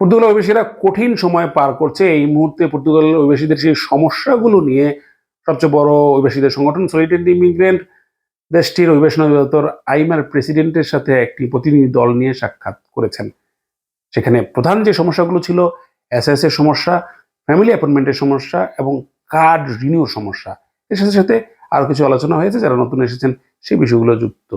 Portugal অভিবাসীরা কঠিন সময় পার করছে। এই মুহূর্তে পর্তুগাল অভিবাসীদের সেই সমস্যাগুলো নিয়ে সবচেয়ে বড় অভিবাসীদের সংগঠন সলিডারিটি ইমিগ্রেন্ট দেশটির অভিবাসন অধিদপ্তর আইমার প্রেসিডেন্টের সাথে একটি প্রতিনিধি দল নিয়ে সাক্ষাৎ করেছেন। সেখানে প্রধান যে সমস্যাগুলো ছিল এসএস এর সমস্যা ফ্যামিলি অ্যাপয়েন্টমেন্টের সমস্যা এবং কার্ড রিনিউর সমস্যা। এর সাথে সাথে আরও কিছু আলোচনা হয়েছে, যারা নতুন এসেছেন, সেই বিষয়গুলো যুক্ত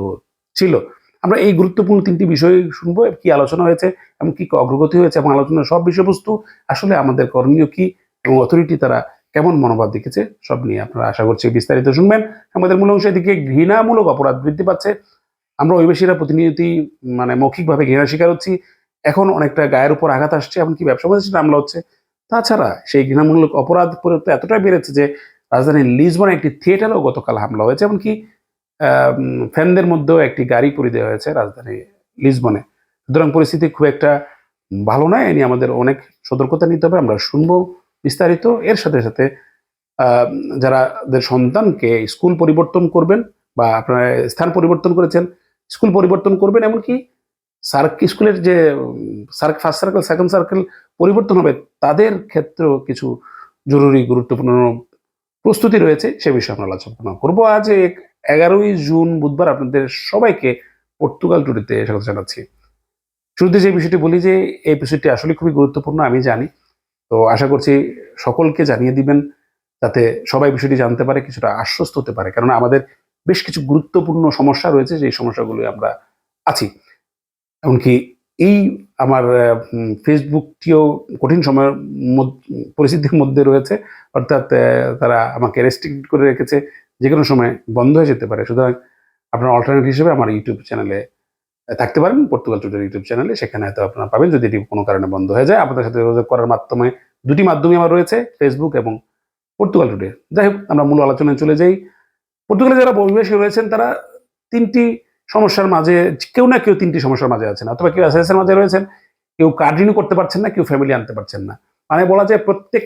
ছিল। আমরা এই গুরুত্বপূর্ণ তিনটি বিষয় শুনব, কি আলোচনা হয়েছে এবং কি অগ্রগতি হয়েছে এবং আলোচনার সব বিষয়বস্তু, আসলে আমাদের করণীয় কি এবং অথরিটি তারা কেমন মনোভাব দেখেছে সব নিয়ে আপনারা আশা করছি বিস্তারিত শুনবেন। আমাদের মূল অংশের দিকে ঘৃণামূলক অপরাধ বৃদ্ধি পাচ্ছে। আমরা অভিবাসীরা প্রতিনিয়ত মানে মৌখিকভাবে ঘৃণা শিকার হচ্ছি। এখন অনেকটা গায়ের উপর আঘাত আসছে এমনকি ব্যবসা প্রতিষ্ঠানে হামলা হচ্ছে। তাছাড়া সেই ঘৃণামূলক অপরাধ পরিবর্তে এতটাই বেড়েছে যে রাজধানীর লিসবনে একটি থিয়েটারেও গতকাল হামলা হয়েছে, এমনকি ফ্যানদের মধ্যেও একটি গাড়ি পরি দেওয়া হয়েছে রাজধানী লিসবনে। সুতরাং পরিস্থিতি খুব একটা ভালো নয়, এ নিয়ে আমাদের অনেক সতর্কতা নিতে হবে, আমরা শুনব বিস্তারিত। এর সাথে সাথে যারা সন্তানকে স্কুল পরিবর্তন করবেন বা আপনারা স্থান পরিবর্তন করেছেন, স্কুল পরিবর্তন করবেন, এমনকি সার্ক, স্কুলের যে, সার্ক, ফার্স্ট সার্কেল, সেকেন্ড সার্কেল পরিবর্তন হবে, তাদের ক্ষেত্রেও কিছু জরুরি, গুরুত্বপূর্ণ প্রস্তুতি রয়েছে, সে বিষয়ে আমরা আলোচনা করব আজ এক- এগারোই জুন বুধবার আপনাদের সবাইকে পর্তুগাল টুরিতে স্বাগত জানাচ্ছি। শুরুতে যে বিষয়টি বলি যে, এই বিষয়টি আসলে খুবই গুরুত্বপূর্ণ, আমি জানি। তো আশা করছি সকলকে জানিয়ে দিবেন যাতে সবাই বিষয়টি জানতে পারে, কিছুটা আশ্বস্ত হতে পারে। কারণ আমাদের বেশ কিছু গুরুত্বপূর্ণ সমস্যা রয়েছে যে সমস্যাগুলো আমরা আছি। এমনকি এই আমার ফেসবুকটিও কঠিন সময়ের পরিস্থিতির মধ্যে রয়েছে। অর্থাৎ তারা আমাকে রেস্ট্রিক্ট করে রেখেছে। যে কোনো সময় বন্ধ হয়ে যেতে পারে। সুতরাং আপনার অল্টারনেট হিসেবে আমার ইউটিউব চ্যানেলে থাকতে পারেন। পর্তুগাল টুডের ইউটিউব চ্যানেলে সেখানে হয়তো আপনারা পাবেন। যদি এটি কোনো কারণে বন্ধ হয়ে যায়, আপনাদের সাথে যোগাযোগ করার মাধ্যমে দুটি মাধ্যমে আমার রয়েছে ফেসবুক এবং পর্তুগাল টুডে যাই হোক, আমরা মূল আলোচনায় চলে যাই। পর্তুগালে যারা অভিবাসী রয়েছেন, তারা তিনটি সমস্যার মাঝে, কেউ না কেউ তিনটি সমস্যার মাঝে আছেন। অথবা কেউ এসএস মাঝে রয়েছেন, কেউ কার্ডিনিউ করতে পারছেন না, কেউ ফ্যামিলি আনতে পারছেন না। মানে বলা যায় প্রত্যেক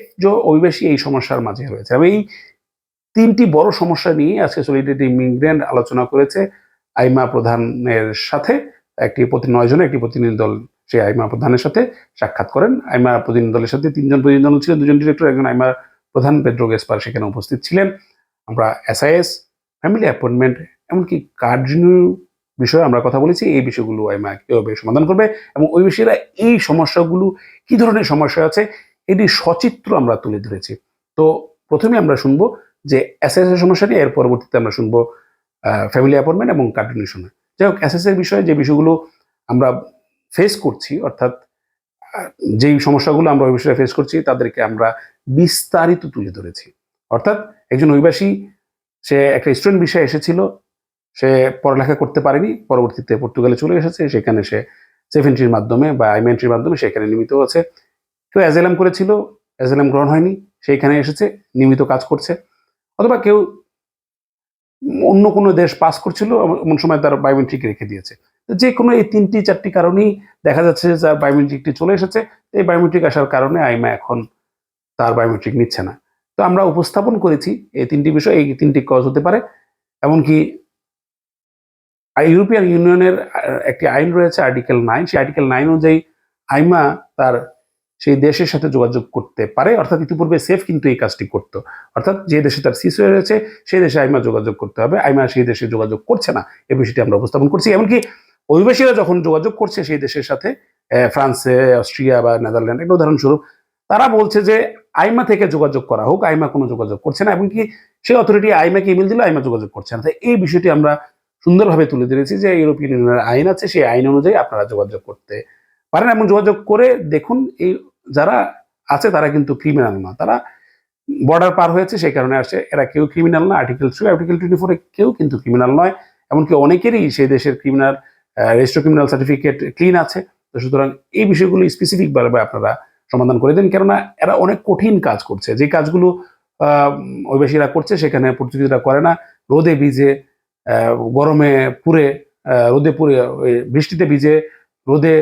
অভিবাসী এই সমস্যার মাঝে রয়েছে। আমি এই তিনটি বড় সমস্যা নিয়ে আজকে সলিডারিটি ইমিগ্রেন্ট আলোচনা করেছে আইমা প্রধানের সাথে। একটি প্রতি নয় জনের, একটি প্রতিনিধি দল সেই আইমা প্রধানের সাথে সাক্ষাৎ করেন। আইমা প্রতিনিধি দলের সাথে তিনজন প্রতিনিধি দল ছিলেন দুজন ডিরেক্টর একজন আইমা প্রধান পেড্রো গেসপার সেখানে উপস্থিত ছিলেন। আমরা এসআইএস ফ্যামিলি অ্যাপয়েন্টমেন্ট এমনকি কার্ড বিষয়ে আমরা কথা বলেছি। এই বিষয়গুলো আইমা কীভাবে সমাধান করবে এবং ওই বিষয়েরা এই সমস্যাগুলো কি ধরনের সমস্যা আছে, এটি সচিত্র আমরা তুলে ধরেছি। তো প্রথমে আমরা শুনব যে এসএস এর সমস্যা নিয়ে এর পরবর্তীতে আমরা শুনব ফ্যামিলি অ্যাপয়েন্টমেন্ট এবং কার্ডিনেশন যাই হোক এর বিষয়ে যে বিষয়গুলো আমরা ফেস করছি, অর্থাৎ যেই সমস্যাগুলো আমরা ওই বিষয়ে ফেস করছি, তাদেরকে আমরা বিস্তারিত তুলে ধরেছি। অর্থাৎ, একজন অভিবাসী, সে একটা স্টুডেন্ট বিষয়ে এসেছিল, সে পড়ালেখা করতে পারেনি, পরবর্তীতে পর্তুগালে চলে এসেছে, সেখানে সে সেভেন্টির মাধ্যমে বা আইমেন্ট্রির মাধ্যমে সেখানে নিয়মিত আছে কেউ অ্যাজেলাম করেছিল অ্যাজেলাম গ্রহণ হয়নি, সেইখানে এসেছে, নিয়মিত কাজ করছে। অথবা কেউ অন্য কোনো দেশ পাস করছিল, এমন সময় তার বায়োমেট্রিক রেখে দিয়েছে। যে কোনো এই তিনটি, চারটি কারণেই দেখা যাচ্ছে যে তার বায়োমেট্রিকটি চলে এসেছে। এই বায়োমেট্রিক আসার কারণে আইমা এখন তার বায়োমেট্রিক নিচ্ছে না। তো আমরা উপস্থাপন করেছি এই তিনটি বিষয়, এই তিনটি কজ হতে পারে। এমনকি ইউরোপিয়ান ইউনিয়নের একটি আইন রয়েছে আর্টিকেল নাইন সেই আর্টিকেল নাইন অনুযায়ী আইমা তার সেই দেশের সাথে যোগাযোগ করতে পারে। অর্থাৎ ইতিপূর্বে সেফ কিন্তু এই কাজটি করতো। অর্থাৎ যে দেশে তার সিস রয়েছে, সেই দেশে আইমা যোগাযোগ করতে হবে। আইমা সেই দেশে যোগাযোগ করছে না। এই বিষয়টি আমরা উপস্থাপন করছি। এমনকি অভিবাসীরা যখন যোগাযোগ করছে সেই দেশের সাথে ফ্রান্সে, অস্ট্রিয়া বা নেদারল্যান্ড, একটা উদাহরণস্বরূপ, তারা বলছে যে আইমা থেকে যোগাযোগ করা হোক। আইমা কোনো যোগাযোগ করছে না। এমনকি সেই অথরিটি আইমাকে ইমেল দিলে আইমা যোগাযোগ করছে না। এই বিষয়টি আমরা সুন্দরভাবে তুলে ধরেছি যে ইউরোপিয়ান ইউনিয়নের আইন আছে। সেই আইন অনুযায়ী আপনারা যোগাযোগ করতে পারেন এমন যোগাযোগ করে দেখুন এই যারা আছে তারা কিন্তু ক্রিমিনাল না। তারা বর্ডার পার হয়েছে, সেই কারণে আসে। এরা কেউ ক্রিমিনাল না। আর্টিকেল থ্রি আর্টিকেল টোয়েন্টি ফোরে কেউ কিন্তু ক্রিমিনাল নয়। এমনকি অনেকেরই সেই দেশের criminal register criminal certificate clean আছে। তো সুতরাং এই বিষয়গুলো স্পেসিফিক ভাবে আপনারা সমাধান করে দেন। কেননা এরা অনেক কঠিন কাজ করছে। যে কাজগুলো অভিবাসীরা করছে, সেখানে পর্তুগিজরা করে না। রোদে ভিজে গরমে পুড়ে রোদে পুড়ে বৃষ্টিতে ভিজে, রোদে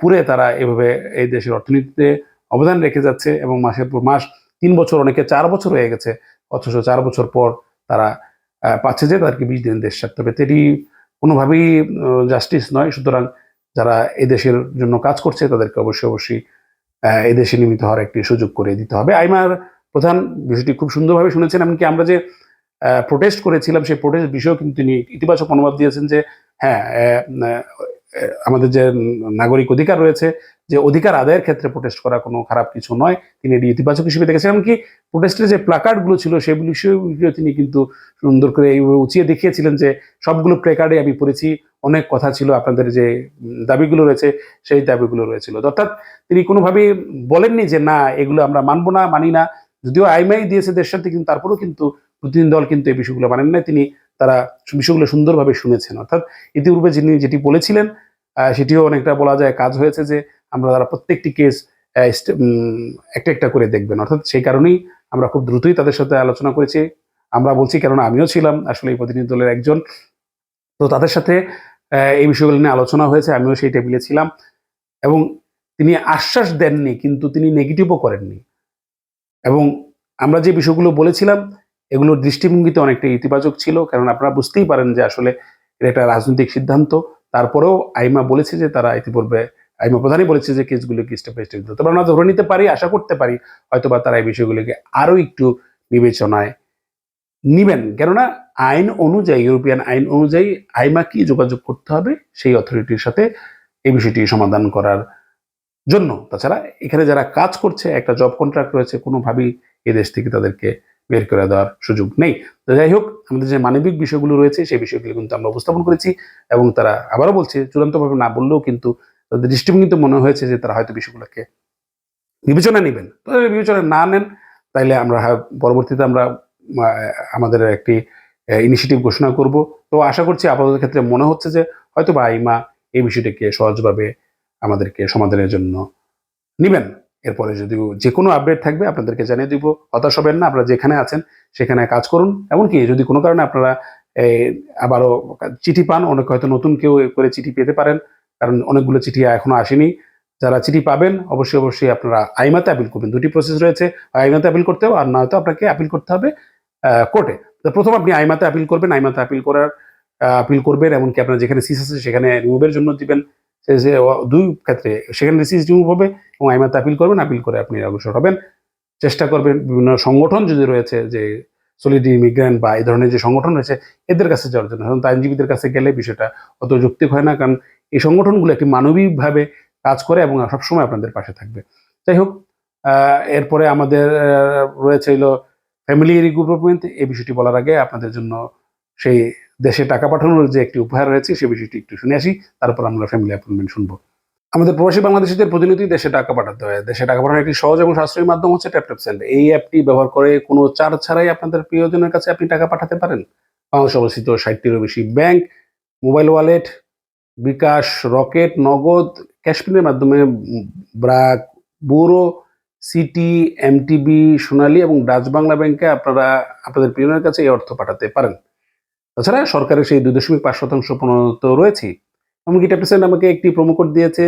পুড়ে তারা এভাবে এই দেশের অর্থনীতিতে অবদান রেখে যাচ্ছে এবং মাসের পর মাস তিন বছর, অনেকে চার বছর হয়ে গেছে, অথচ চার বছর পর তারা পাচ্ছে যে তাদেরকে বিশ দিন দেশ ছাড়তে হবে এটি কোনোভাবেই জাস্টিস নয়, সুতরাং যারা এই দেশের জন্য কাজ করছে তাদেরকে অবশ্যই অবশ্যই এদেশে নির্মিত হওয়ার একটি সুযোগ করে দিতে হবে। আইমার প্রধান বিষয়টি খুব সুন্দরভাবে শুনেছেন, এমনকি আমরা যে প্রোটেস্ট করেছিলাম, সেই প্রোটেস্ট বিষয়েও কিন্তু তিনি ইতিবাচক মনোভাব দিয়েছেন যে হ্যাঁ আমাদের যে নাগরিক অধিকার রয়েছে, যে অধিকার আদায়ের ক্ষেত্রে প্রোটেস্ট করা কোনো খারাপ কিছু নয়। তিনি এটি ইতিবাচক হিসেবে দেখেছেন। এমনকি প্রোটেস্টের যে প্লাকার্ডগুলো ছিল সেগুলো তিনি কিন্তু সুন্দর করে উঁচিয়ে দেখিয়েছিলেন যে সবগুলো প্লেকার্ডে আমি পড়েছি। অনেক কথা ছিল আপনাদের যে দাবিগুলো রয়েছে, সেই দাবিগুলো রয়েছিল। অর্থাৎ তিনি কোনোভাবেই বলেননি যে না, এগুলো আমরা মানবো না, মানি না। যদিও আইমাই দিয়েছে দেশ সাথে, কিন্তু তারপরেও কিন্তু প্রতিনিধি দল কিন্তু এই বিষয়গুলো মানেন না তিনি তারা বিষয়গুলো সুন্দরভাবে শুনেছেন। অর্থাৎ ইতিপূর্বে যিনি যেটি বলেছিলেন সেটিও অনেকটা বলা যায় কাজ হয়েছে যে আমরা তারা প্রত্যেকটি কেস একটা একটা করে দেখবেন। অর্থাৎ সেই কারণেই আমরা খুব দ্রুতই তাদের সাথে আলোচনা করেছি। আমরা বলছি, কেননা আমিও ছিলাম, আসলে এই প্রতিনিধি দলের একজন। তো তাদের সাথে এই বিষয়গুলো নিয়ে আলোচনা হয়েছে, আমিও সেই টেবিলে ছিলাম। এবং তিনি আশ্বাস দেননি, কিন্তু তিনি নেগেটিভও করেননি। এবং আমরা যে বিষয়গুলো বলেছিলাম, এগুলোর দৃষ্টিভঙ্গিতে অনেকটা ইতিবাচক ছিল কারণ আপনারা বুঝতেই পারেন যে আসলে এটা একটা রাজনৈতিক সিদ্ধান্ত। তারপরেও আইমা বলেছে যে তারা ইতিপূর্বে, আইমা প্রধানই বলেছে যে কেসগুলোকে স্টেপ বাই স্টেপ তবে আমরা ধরে নিতে পারি, আশা করতে পারি, হয়তোবা তারা এই বিষয়গুলোকে আরও একটু বিবেচনায় নিবেন। কেননা আইন অনুযায়ী, ইউরোপিয়ান আইন অনুযায়ী আইমা কি যোগাযোগ করতে হবে সেই অথরিটির সাথে এই বিষয়টি সমাধান করার জন্য। তাছাড়া এখানে যারা কাজ করছে, একটা জব কন্ট্রাক্ট রয়েছে, কোনোভাবেই এদেশ থেকে তাদেরকে বের করে দেওয়ার সুযোগ নেই। তো যাই হোক, আমাদের যে মানবিক বিষয়গুলো রয়েছে, সেই বিষয়গুলো কিন্তু আমরা উপস্থাপন করেছি এবং তারা আবারও বলছে, চূড়ান্তভাবে না বললেও কিন্তু তাদের দৃষ্টিভঙ্গিতে মনে হয়েছে যে তারা হয়তো বিষয়গুলোকে বিবেচনা নেবেন। তো বিবেচনা না নেন, তাইলে আমরা পরবর্তীতে আমরা আমাদের একটি ইনিশিয়েটিভ ঘোষণা করব। তো আশা করছি আপাতত ক্ষেত্রে মনে হচ্ছে যে হয়তো বা আইমা এই বিষয়টিকে সহজভাবে আমাদেরকে সমাধানের জন্য নিবেন। এরপরে যদি যে কোনো আপডেট থাকবে, আপনাদেরকে জানিয়ে দিব। হতাশ হবেন না, আপনারা যেখানে আছেন সেখানে কাজ করুন। এমনকি যদি কোনো কারণে আপনারা আবারও চিঠি পান, অনেক হয়তো নতুন কেউ করে চিঠি পেতে পারেন, কারণ অনেকগুলো চিঠি এখনও আসেনি। যারা চিঠি পাবেন, অবশ্যই অবশ্যই আপনারা আইমাতে আপিল করবেন। দুটি প্রসেস রয়েছে, আইমাতে আপিল করতে হবে, আর নয়তো আপনাকে আপিল করতে হবে কোর্টে প্রথম আপনি আইমাতে আপিল করবেন, আইমাতে আপিল করার আপিল করবেন, এমনকি আপনার যেখানে সিস আছে সেখানে রিমুভের জন্য দিবেন। দুই ক্ষেত্রে, সেখানে সিস রিমুভ হবে এবং আইমাতে আপিল করবেন আপিল করে আপনি অগ্রসর হবেন। চেষ্টা করবেন বিভিন্ন সংগঠন যদি রয়েছে যে সলিডি ইমিগ্রেন্ট বা এই ধরনের যে সংগঠন রয়েছে, এদের কাছে যাওয়ার জন্য। সাধারণত আইনজীবীদের কাছে গেলে বিষয়টা অত যৌক্তিক হয় না, কারণ এই সংগঠনগুলো একটি মানবিকভাবে কাজ করে এবং সবসময় আপনাদের পাশে থাকবে। যাই হোক এরপরে আমাদের রয়েছে হলো ফ্যামিলি রিক্রুটমেন্ট এই বিষয়টি বলার আগে আপনাদের জন্য সেই দেশে টাকা পাঠানোর যে একটি উপহার রয়েছে, সে বিষয়টি একটু শুনে আসি, তারপর আমরা ফ্যামিলি অ্যাপয়েন্টমেন্ট শুনব। আমাদের প্রবাসী বাংলাদেশিদের প্রতিনিধি দেশে টাকা পাঠাতে হয়। দেশে টাকা পাঠানোর একটি সহজ এবং সাশ্রয়ী মাধ্যম হচ্ছে ট্যাপট্যাপ সেন্ড এই অ্যাপটি ব্যবহার করে কোনো চার্জ ছাড়াই আপনাদের প্রিয়জনের কাছে আপনি টাকা পাঠাতে পারেন। বাংলাদেশ অবস্থিত ষাটটিরও বেশি bank mobile wallet bKash, Rocket, Nagad ক্যাশপিনের মাধ্যমে BRAC Buro City MTB Sonali এবং ডাচ বাংলা ব্যাংকে আপনারা, আপনাদের প্রিয়জনের কাছে এই অর্থ পাঠাতে পারেন। তাছাড়া সরকারের সেই দুই দশমিক পাঁচ শতাংশ প্রণোদিত রয়েছে এমনকি ট্যাপটেসেন্ট আমাকে একটি কোড দিয়েছে,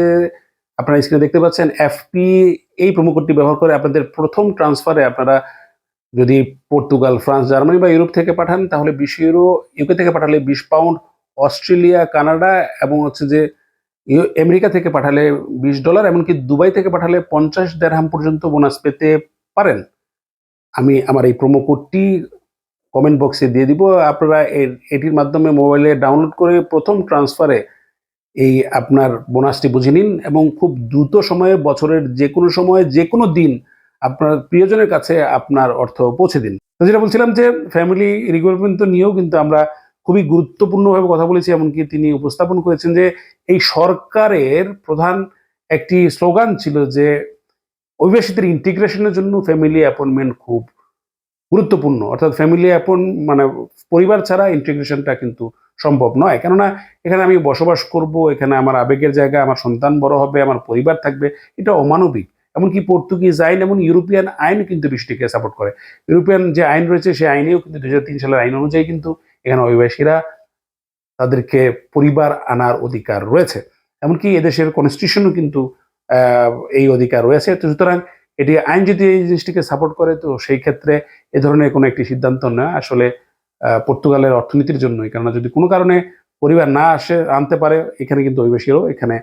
আপনারা স্ক্রিনে দেখতে পাচ্ছেন এফপি এই কোডটি ব্যবহার করে আপনাদের প্রথম ট্রান্সফারে আপনারা যদি পর্তুগাল, ফ্রান্স, জার্মানি বা ইউরোপ থেকে পাঠান, তাহলে বিশ ইউরো ইউকে থেকে পাঠালে বিশ পাউন্ড অস্ট্রেলিয়া, কানাডা এবং হচ্ছে যে আমেরিকা থেকে পাঠালে বিশ ডলার এমনকি দুবাই থেকে পাঠালে পঞ্চাশ দেড়হাম পর্যন্ত বোনাস পেতে পারেন। আমি আমার এই প্রোমো কোডটি কমেন্ট বক্সে দিয়ে দিব। আপনারা এটির মাধ্যমে মোবাইলে ডাউনলোড করে প্রথম ট্রান্সফারে এই আপনার বোনাসটি বুঝে নিন এবং খুব দ্রুত সময়ে বছরের যে কোনো সময়ে যে কোনো দিন আপনার প্রিয়জনের কাছে আপনার অর্থ পৌঁছে দিন। তো যেটা বলছিলাম যে ফ্যামিলি রিক্রুটমেন্ট নিয়েও কিন্তু আমরা খুবই গুরুত্বপূর্ণভাবে কথা বলেছি, এমনকি তিনি উপস্থাপন করেছেন যে এই সরকারের প্রধান একটি স্লোগান ছিল যে অভিবাসীদের ইন্টিগ্রেশনের জন্য ফ্যামিলি অ্যাপয়েন্টমেন্ট খুব গুরুত্বপূর্ণ। অর্থাৎ ফ্যামিলি অ্যাপয়েন্ট মানে পরিবার ছাড়া ইন্টিগ্রেশনটা কিন্তু সম্ভব নয়। কেননা এখানে আমি বসবাস করব, এখানে আমার আবেগের জায়গা, আমার সন্তান বড় হবে, আমার পরিবার থাকবে, এটা অমানবিক। এমনকি পর্তুগিজ আইন এবং ইউরোপিয়ান আইন কিন্তু বিষয়টিকে সাপোর্ট করে। ইউরোপিয়ান যে আইন রয়েছে, সেই আইনেও কিন্তু দু হাজার তিন সালের আইন অনুযায়ী কিন্তু এখানে অভিবাসীরা তাদেরকে পরিবার আনার অধিকার রয়েছে। এমনকি এদেশের কনস্টিটিউশনও কিন্তু এই অধিকার রয়েছে। সুতরাং এটি আইন যদি এই জিনিসটিকে সাপোর্ট করে, তো সেই ক্ষেত্রে এ ধরনের কোনো একটি সিদ্ধান্ত নেওয়া আসলে পর্তুগালের অর্থনীতির জন্যই। কেননা যদি কোনো কারণে পরিবার না আসে, আনতে পারে, এখানে কিন্তু অভিবাসীরাও এখানে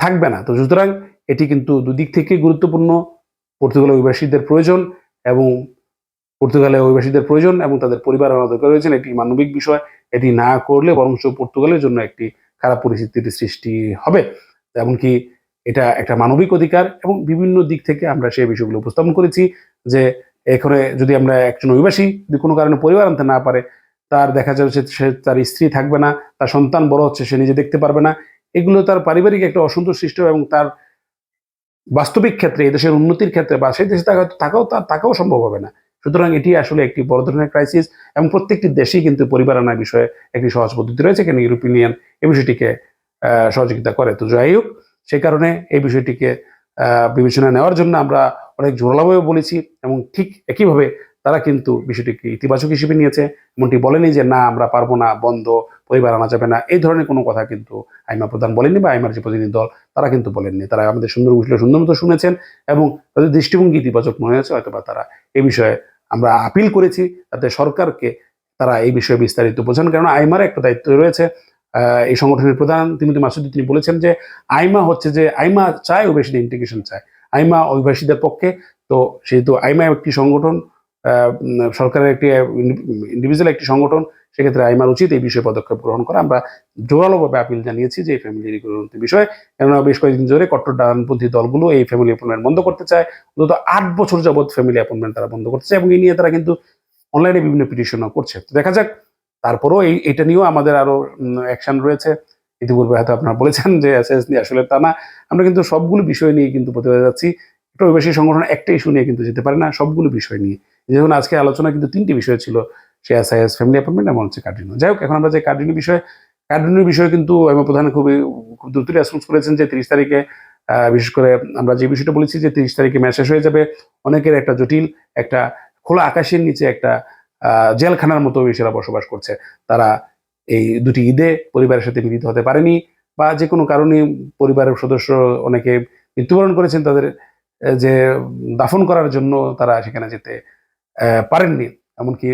থাকবে না। তো সুতরাং এটি কিন্তু দুদিক থেকে গুরুত্বপূর্ণ। পর্তুগালের অভিবাসীদের প্রয়োজন এবং পর্তুগালের অভিবাসীদের প্রয়োজন এবং তাদের পরিবার আনাদের রয়েছেন এটি মানবিক বিষয়। এটি না করলে বরঞ্চ পর্তুগালের জন্য একটি খারাপ পরিস্থিতির সৃষ্টি হবে। এমনকি এটা একটা মানবিক অধিকার এবং বিভিন্ন দিক থেকে আমরা সেই বিষয়গুলো উপস্থাপন করেছি যে এখানে যদি আমরা একজন অভিবাসী যদি কোনো কারণে পরিবার আনতে না পারে, তার দেখা যাচ্ছে সে তার স্ত্রী থাকবে না, তার সন্তান বড় হচ্ছে, সে নিজে দেখতে পারবে না। এগুলো তার পারিবারিক একটা অসন্তোষ সৃষ্টি এবং তার বাস্তবিক ক্ষেত্রে, এই দেশের উন্নতির ক্ষেত্রে বা সেই দেশে থাকা থাকাও তার থাকাও সম্ভব হবে না। সুতরাং এটি আসলে একটি বড় ধরনের ক্রাইসিস এবং প্রত্যেকটি দেশেই কিন্তু পরিবার আনার বিষয়ে একটি সহজ পদ্ধতি রয়েছে। কেন ইউরোপিয়ান এই বিষয়টিকে সহযোগিতা করে। তো যাই হোক সেই কারণে এই বিষয়টিকে বিবেচনা নেওয়ার জন্য আমরা অনেক জোরালোভাবে বলেছি এবং ঠিক একইভাবে তারা কিন্তু বিষয়টিকে ইতিবাচক হিসেবে নিয়েছে। এমনটি বলেনি যে, না, আমরা পারব না, বন্ধ, পরিবার আনা যাবে না। এই ধরনের কোনো কথা কিন্তু আইমা প্রধান বলেননি বা আইমার যে প্রতিনিধি দল, তারা কিন্তু বলেননি। তারা আমাদের সুন্দর বিষয়ে সুন্দর মতো শুনেছেন এবং তাদের দৃষ্টিভঙ্গি ইতিবাচক মনে হয়েছে। হয়তো বা তারা এই বিষয়ে আমরা আপিল করেছি। যাতে সরকারকে তারা এই বিষয়ে বিস্তারিত বোঝান। কারণ আইমার একটা দায়িত্ব রয়েছে। এই সংগঠনের প্রধান তিমতি মাসুদি, তিনি বলেছেন যে আইমা হচ্ছে যে আইমা চায় অভিবাসীদের ইন্টিগ্রেশন চায়। আইমা অভিবাসীদের পক্ষে, তো সেহেতু আইমা একটি সংগঠন সরকারের একটি ইন্ডিভিজুয়াল একটি সংগঠন, সেক্ষেত্রে আইমার উচিত এই বিষয়ে পদক্ষেপ গ্রহণ করা। আমরা জোরালোভাবে আপিল জানিয়েছি যে এই ফ্যামিলি রিক্রুটমেন্টের বিষয়ে, কেননা বেশ কয়েকদিন ধরে কট্টর ডানপন্থী দলগুলো এই ফ্যামিলি অ্যাপয়েন্টমেন্ট বন্ধ করতে চায়। অন্তত আট বছর যাবৎ ফ্যামিলি অ্যাপয়েন্টমেন্ট তারা বন্ধ করতে চায় এবং এই নিয়ে তারা কিন্তু অনলাইনে বিভিন্ন পিটিশনও করছে। তো দেখা যাক তারপরেও এই, এটা নিয়েও আমাদের আরও অ্যাকশন রয়েছে। ইতিপূর্বে হয়তো আপনারা বলেছেন যে এসএস নিয়ে আসলে তা না। আমরা কিন্তু সবগুলো বিষয় নিয়ে কিন্তু প্রতিবাদে যাচ্ছি। অভিবাসী সংগঠন একটা ইস্যু নিয়ে কিন্তু যেতে পারে না, সবগুলো বিষয় নিয়ে। যেমন আজকে আলোচনা কিন্তু তিনটি বিষয় ছিল, সে এসআইএস ফ্যামিলি অ্যাপয়েন্টমেন্ট এবং হচ্ছে কার্ডিনো যাই হোক, এখন আমরা যে কার্ডিনো বিষয়ে কার্ডিনোর বিষয়ে কিন্তু আমি প্রধান খুবই, খুব দ্রুত রেসপন্স করেছেন যে তিরিশ তারিখে বিশেষ করে আমরা যে বিষয়টা বলেছি যে তিরিশ তারিখে ম্যাচ শেষ হয়ে যাবে। অনেকের একটা জটিল, একটা খোলা আকাশের নিচে একটা জেলখানার মতো বিষয়রা বসবাস করছে। তারা এই দুটি ঈদে পরিবারের সাথে মিলিত হতে পারেনি বা যে কোনো কারণে পরিবারের সদস্য অনেকে মৃত্যুবরণ করেছেন তাদের যে দাফন করার জন্য তারা সেখানে যেতে পারেননি। এমনকি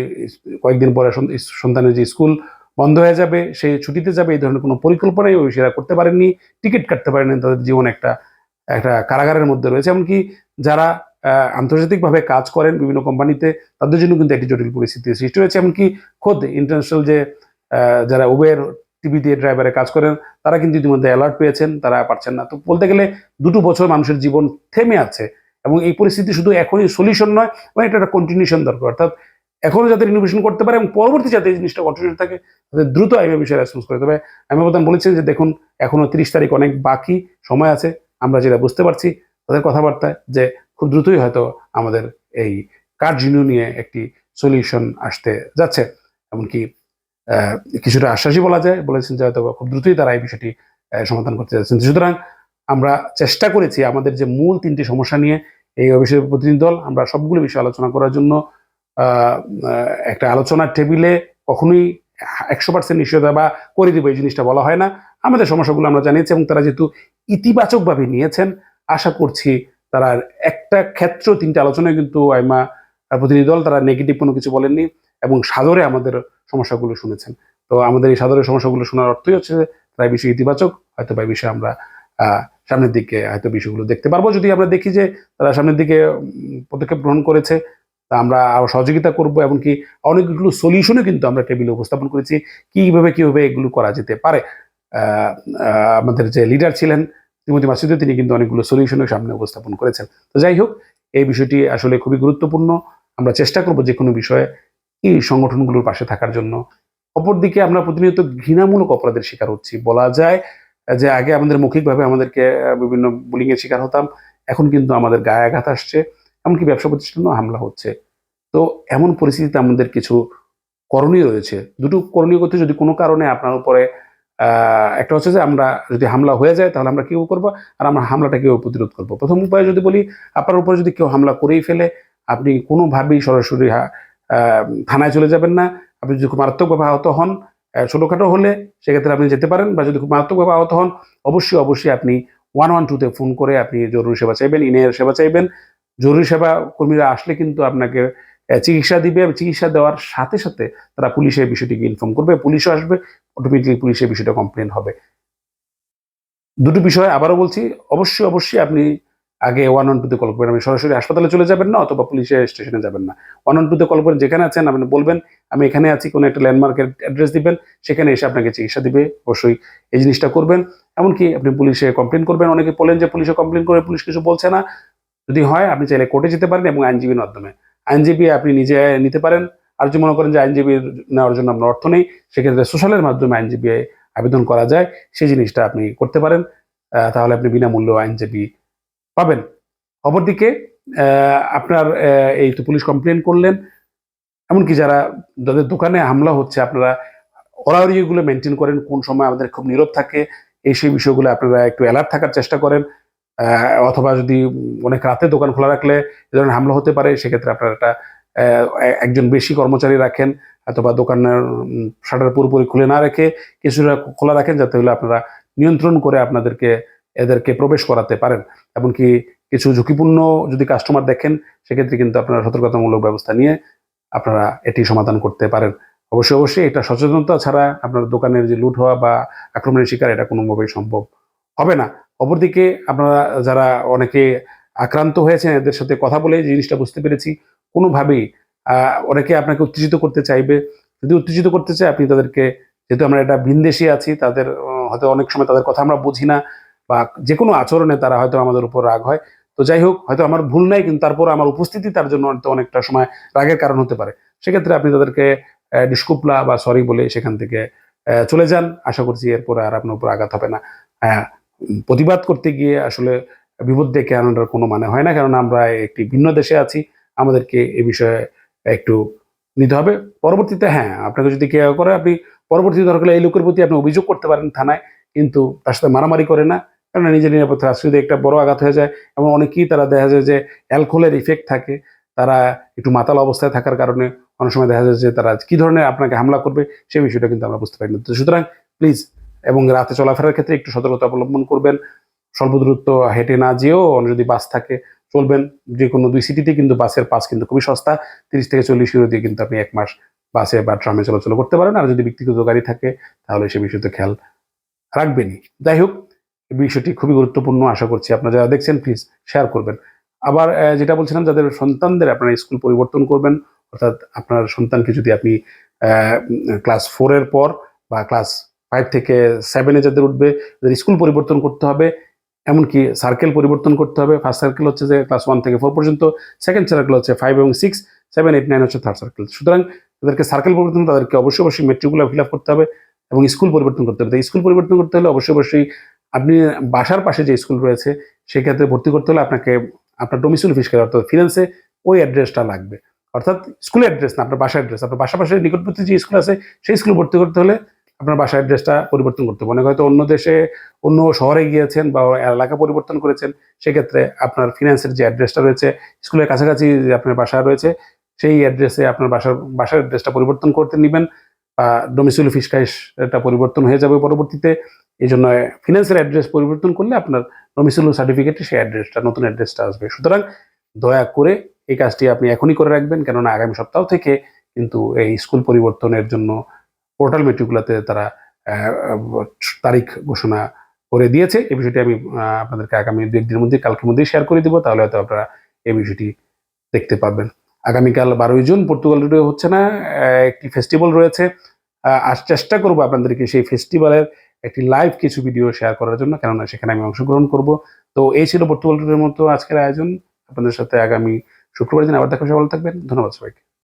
কয়েকদিন পরে সন্তানের যে স্কুল বন্ধ হয়ে যাবে, সে ছুটিতে যাবে, এই ধরনের কোনো পরিকল্পনাই সেরা করতে পারেননি, টিকিট কাটতে পারেননি, তাদের জীবন একটা একটা কারাগারের মধ্যে রয়েছে। এমনকি যারা আন্তর্জাতিকভাবে কাজ করেন বিভিন্ন কোম্পানিতে, তাদের জন্য কিন্তু একটি জটিল পরিস্থিতি সৃষ্টি হয়েছে। এমনকি খোদ ইন্টারন্যাশনাল যে যারা উবের টিভি দিয়ে ড্রাইভারে কাজ করেন, তারা কিন্তু ইতিমধ্যে অ্যালার্ট পেয়েছেন, তারা পারছেন না। তো বলতে গেলে দুটো বছর মানুষের জীবন থেমে আছে এবং এই পরিস্থিতি শুধু এখনই সলিউশন নয় এবং এটা একটা কন্টিনিউশন দরকার। অর্থাৎ এখনও যাতে ইনোভেশন করতে পারে এবং পরবর্তী যাতে এই জিনিসটা কন্টিনিউ থাকে, তাদের দ্রুত আইমা বিষয়ে রেসপন্স করে। তবে আইমা প্রধান বলেছেন যে, দেখুন এখনও তিরিশ তারিখ অনেক বাকি সময় আছে, আমরা যেটা বুঝতে পারছি, তাদের কথাবার্তায় যে খুব দ্রুতই হয়তো আমাদের এই কার্ড নিয়ে একটি সলিউশন আসতে যাচ্ছে। এমনকি কিছুটা আশ্বাসই বলা যায়, বলেছেন যে হয়তো খুব দ্রুতই তারা এই বিষয়টি সমাধান করতে যাচ্ছেন। সুতরাং আমরা চেষ্টা করেছি আমাদের যে মূল তিনটি সমস্যা নিয়ে এই অভিষেক প্রতিনিধি দল, আমরা সবগুলো বিষয়ে আলোচনা করার জন্য একটা আলোচনার টেবিলে কখনোই একশো পার্সেন্ট নিশ্চয়তা বা করে দিব এই জিনিসটা বলা হয় না। আমাদের সমস্যাগুলো আমরা জানিয়েছি এবং তারা যেহেতু ইতিবাচকভাবে নিয়েছেন, আশা করছি তারা একটা ক্ষেত্র, তিনটে আলোচনায় কিন্তু আইমা প্রতিনিধি দল তারা নেগেটিভ কোনো কিছু বলেননি এবং সাদরে আমাদের সমস্যাগুলো শুনেছেন। তো আমাদের এই সাদরের সমস্যাগুলো শোনার অর্থই হচ্ছে তারা এই বিষয়ে ইতিবাচক, হয়তো বা এই বিষয়ে আমরা সামনের দিকে হয়তো বিষয়গুলো দেখতে পারব। যদি আমরা দেখি যে তারা সামনের দিকে পদক্ষেপ গ্রহণ করেছে, তা আমরা আরও সহযোগিতা করব এমনকি অনেকগুলো সলিউশনও কিন্তু আমরা টেবিলে উপস্থাপন করেছি। কীভাবে কীভাবে এগুলো করা যেতে পারে? আমাদের যে লিডার ছিলেন শ্রীমতী মাসুদে তিনি কিন্তু অনেকগুলো সলিউশনের সামনে উপস্থাপন করেছেন। তো যাই হোক, এই বিষয়টি আসলে খুবই গুরুত্বপূর্ণ। আমরা চেষ্টা করব যে কোনো বিষয়ে এই সংগঠনগুলোর পাশে থাকার জন্য। অপরদিকে আমরা প্রতিনিয়ত ঘৃণামূলক অপরাধের শিকার হচ্ছি। বলা যায় যে আগে আমাদের মৌখিকভাবে আমাদেরকে বিভিন্ন বুলিং এর শিকার হতাম। এখন কিন্তু আমাদের গায়ে আঘাত আসছে। এমনকি ব্যবসা প্রতিষ্ঠানেও হামলা হচ্ছে। তো এমন পরিস্থিতিতে আমাদের কিছু করণীয় রয়েছে। দুটো করণীয় করতে যদি কোনো কারণে আপনার উপরে একটা হচ্ছে যে আমরা যদি হামলা হয়ে যায় তাহলে আমরা কি করব? আর আমরা হামলাটা কীভাবে প্রতিরোধ করব? প্রথম উপায় যদি বলি, আপনার উপরে যদি কেউ হামলা করেই ফেলে, আপনি কোনোভাবেই সরাসরি থানায় চলে যাবেন না। আপনি যদি খুব মারাত্মকভাবে আহত হন ছোটখাটো হলে সেক্ষেত্রে আপনি যেতে পারেন বা যদি খুব মারাত্মকভাবে আহত হন, অবশ্যই অবশ্যই আপনি ওয়ান ওয়ান টুতে ফোন করে আপনি জরুরি সেবা চাইবেন ইনের সেবা চাইবেন। জরুরি সেবা কর্মীরা আসলে কিন্তু আপনাকে চিকিৎসা দিবে, চিকিৎসা দেওয়ার সাথে সাথে তারা পুলিশের বিষয়টিকে ইনফর্ম করবে, পুলিশও আসবে অটোমেটিকলি পুলিশের বিষয়টা কমপ্লেন হবে। দুটো বিষয় আবারও বলছি, অবশ্যই অবশ্যই আপনি আগে ওয়ান ওয়ান টুতে কল করবেন। আপনি সরাসরি হাসপাতালে চলে যাবেন না, অথবা পুলিশের স্টেশনে যাবেন না। ওয়ান ওয়ান টুতে কল করেন যেখানে আছেন, আপনি বলবেন, আমি এখানে আছি, কোনো একটা ল্যান্ডমার্কের অ্যাড্রেস দিবেন, সেখানে এসে আপনাকে চিকিৎসা দিবে, অবশ্যই এই জিনিসটা করবেন। এমনকি আপনি পুলিশে কমপ্লেন করবেন, অনেকে বলেন যে পুলিশে কমপ্লেন করে, পুলিশ কিছু বলছে না। যদি হয়, আপনি চাইলে কোর্টে যেতে পারেন এবং আইনজীবীর মাধ্যমে। আইনজীবী আপনি নিজে নিতে পারেন। আর যদি মনে করেন যে আইনজীবী নেওয়ার জন্য আপনার অর্থ নেই, সেক্ষেত্রে সোশ্যালের মাধ্যমে আইনজীবী আবেদন করা যায়। সেই জিনিসটা আপনি করতে পারেন। তাহলে আপনি বিনামূল্য আইনজীবী পাবেন। অপরদিকে আপনার এই তো পুলিশ কমপ্লেন করলেন। এমনকি যারা, যাদের দোকানে হামলা হচ্ছে, আপনারা ওরাওরিগুলো মেনটেন করেন। কোন সময় আমাদের খুব নীরব থাকে, এই সেই বিষয়গুলো আপনারা একটু অ্যালার্ট থাকার চেষ্টা করেন। অথবা যদি অনেক রাতে দোকান খোলা রাখলে এ ধরনের হামলা হতে পারে, সেক্ষেত্রে আপনারা একটা একজন বেশি কর্মচারী রাখেন, অথবা দোকানের শাটার পুরোপুরি খুলে না রেখে কিছুটা খোলা রাখেন যাতে হলে আপনারা নিয়ন্ত্রণ করে আপনাদেরকে, এদেরকে প্রবেশ করাতে পারেন। এমনকি কিছু ঝুঁকিপূর্ণ যদি কাস্টমার দেখেন, সেক্ষেত্রে কিন্তু আপনারা সতর্কতামূলক ব্যবস্থা নিয়ে আপনারা এটি সমাধান করতে পারেন। অবশ্যই অবশ্যই এটা সচেতনতা ছাড়া আপনার দোকানের যে লুট হওয়া বা আক্রমণের শিকার, এটা কোনোভাবেই সম্ভব হবে না। অপরদিকে আপনারা যারা অনেকে আক্রান্ত হয়েছেন, এদের সাথে কথা বলে জিনিসটা বুঝতে পেরেছি। কোনোভাবেই অনেকে আপনাকে উত্তেজিত করতে চাইবে। যদি উত্তেজিত করতে চায়, আপনি তাদেরকে, যেহেতু আমরা এটা ভিনদেশি আছি, তাদের হয়তো অনেক সময় তাদের কথা আমরা বুঝি না বা যে কোনো আচরণে তারা হয়তো আমাদের উপর রাগ হয়। তো যাই হোক, হয়তো আমার ভুল নাই, কিন্তু তারপর আমার উপস্থিতি তার জন্য অনেকটা সময় রাগের কারণ হতে পারে। সেক্ষেত্রে আপনি তাদেরকে ডিসকুপলা বা সরি বলে সেখান থেকে চলে যান। আশা করছি এরপর আর আপনার উপর আঘাত হবে না। হ্যাঁ প্রতিবাদ করতে গিয়ে আসলে বিপদ ডেকে আনার কোনো মানে হয় না, কারণ আমরা একটি ভিন্ন দেশে আছি। আমাদেরকে এ বিষয়ে একটু নিতে হবে। পরবর্তীতে হ্যাঁ আপনাকে যদি কেউ করে, আপনি পরবর্তী দরকার এই লোকের প্রতি আপনি অভিযোগ করতে পারেন থানায়, কিন্তু তার সাথে মারামারি করে না। কারণ নিজের নিরাপত্তা যদি একটা বড় আঘাত হয়ে যায়, এবং অনেকেই তারা দেখা যায় যে অ্যালকোহলের ইফেক্ট থাকে। তারা একটু মাতাল অবস্থায় থাকার কারণে অনেক সময় দেখা যায় যে তারা কী ধরনের আপনাকে হামলা করবে সেই বিষয়টা কিন্তু আমরা বুঝতে পারি না। তো সুতরাং প্লিজ এবং রাতে চলাফেরার ক্ষেত্রে একটু সতর্কতা অবলম্বন করবেন। স্বল্প দূরত্ব হেঁটে না যেও যদি বাস থাকে, চলবেন। যে কোনো দুই সিটিতে কিন্তু বাসের পাস কিন্তু খুবই সস্তা। তিরিশ থেকে চল্লিশ ইউরো দিয়ে কিন্তু আপনি এক মাস বাসে বা ট্রামে চলাচল করতে পারেন। আর যদি ব্যক্তিগত গাড়ি থাকে, তাহলে সে বিষয়তে খেয়াল রাখবেনই। যাই হোক বিষয়টি খুবই গুরুত্বপূর্ণ। আশা করছি আপনারা যারা দেখছেন প্লিজ শেয়ার করবেন। আবার যেটা বলছিলাম, যাদের সন্তানদের আপনারা স্কুল পরিবর্তন করবেন, অর্থাৎ আপনার সন্তানকে যদি আপনি ক্লাস ফোরের পর বা ক্লাস ফাইভ থেকে সেভেনে যাদের উঠবে, তাদের স্কুল পরিবর্তন করতে হবে। এমনকি সার্কেল পরিবর্তন করতে হবে। ফার্স্ট সার্কেল হচ্ছে যে ক্লাস ওয়ান থেকে ফোর পর্যন্ত সেকেন্ড সার্কেল হচ্ছে ফাইভ এবং সিক্স সেভেন এইট নাইন হচ্ছে থার্ড সার্কেল সুতরাং তাদেরকে সার্কেল পরিবর্তন, তাদেরকে অবশ্যই অবশ্যই মেট্রিকুলা ফিল আপ করতে হবে এবং স্কুল পরিবর্তন করতে হবে। স্কুল পরিবর্তন করতে হলে অবশ্যই অবশ্যই আপনি বাসার পাশে যে স্কুল রয়েছে, সেক্ষেত্রে ভর্তি করতে হলে আপনাকে আপনার ডোমিসিল ফিস অর্থাৎ ফিনান্সে ওই অ্যাড্রেসটা লাগবে। অর্থাৎ স্কুলের অ্যাড্রেস না, আপনার বাসার অ্যাড্রেস আপনার বাসা পাশে নিকটবর্তী যে স্কুল আছে, সেই স্কুলে ভর্তি করতে হলে আপনার বাসার অ্যাড্রেসটা পরিবর্তন করতে হবে। হয়তো অন্য দেশে, অন্য শহরে গিয়েছেন বা এলাকা পরিবর্তন করেছেন, সেক্ষেত্রে আপনার ফিনান্সের যে অ্যাড্রেসটা রয়েছে, স্কুলের কাছাকাছি যে আপনার বাসা রয়েছে, সেই অ্যাড্রেসে আপনার বাসার বাসার অ্যাড্রেসটা পরিবর্তন করতে নেবেন বা ডোমিসিল ফিসকাইস এটা পরিবর্তন হয়ে যাবে পরবর্তীতে। এই জন্য ফিনান্সের অ্যাড্রেস পরিবর্তন করলে আপনার ডোমিসিল সার্টিফিকেটে সেই অ্যাড্রেসটা নতুন অ্যাড্রেসটা আসবে। সুতরাং দয়া করে এই কাজটি আপনি এখনই করে রাখবেন, কেননা আগামী সপ্তাহ থেকে কিন্তু এই স্কুল পরিবর্তনের জন্য পোর্টাল মেট্রিকুলাতে তারা তারিখ ঘোষণা করে দিয়েছে। এই বিষয়টি আমি আপনাদেরকে আগামী দু একদিনের মধ্যে, কালকের মধ্যেই শেয়ার করে দিব। তাহলে হয়তো আপনারা এই বিষয়টি দেখতে পাবেন আগামীকাল বারোই জুন, পর্তুগাল রেডিও হচ্ছে না একটি ফেস্টিভ্যাল রয়েছে। আর চেষ্টা করব আপনাদেরকে সেই ফেস্টিভ্যালের একটি লাইভ কিছু ভিডিও শেয়ার করার জন্য, কেননা সেখানে আমি অংশগ্রহণ করব। তো এই ছিল পর্তুগাল রেডিওর মতো আজকের আয়োজন। আপনাদের সাথে আগামী শুক্রবার দিন আবার দেখা ভালো থাকবেন। ধন্যবাদ সবাইকে।